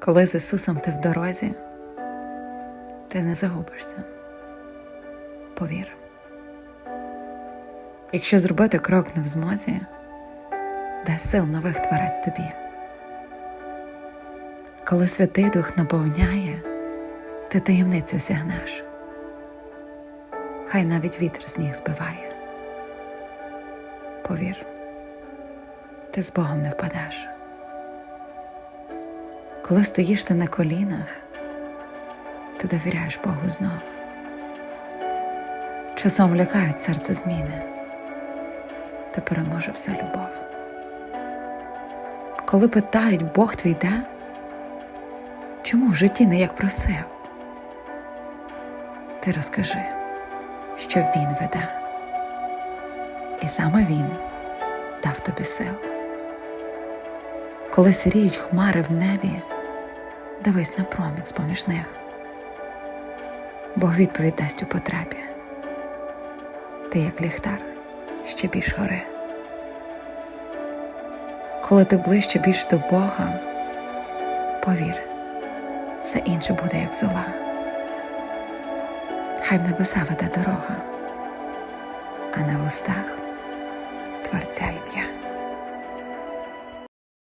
Коли з Ісусом ти в дорозі, ти не загубишся. Повір. Якщо зробити крок не в змозі, дасть сил нових творець тобі. Коли Святий Дух наповняє, ти таємницю сягнеш. Хай навіть вітер з ніг збиває. Повір, ти з Богом не впадеш. Коли стоїш ти на колінах, ти довіряєш Богу знов. Часом лякають серце зміни, та переможе вся любов. Коли питають Бог твій де, чому в житті не як просив? Ти розкажи, що Він веде, і саме Він дав тобі сил. Коли сіріють хмари в небі, дивись на промінь з поміж них. Бог відповідь дасть у потребі. Ти як ліхтар ще більш гори. Коли ти ближче більш до Бога, повір, все інше буде як зола. Хай в небеса веде дорога, а на вустах Творця ім'я.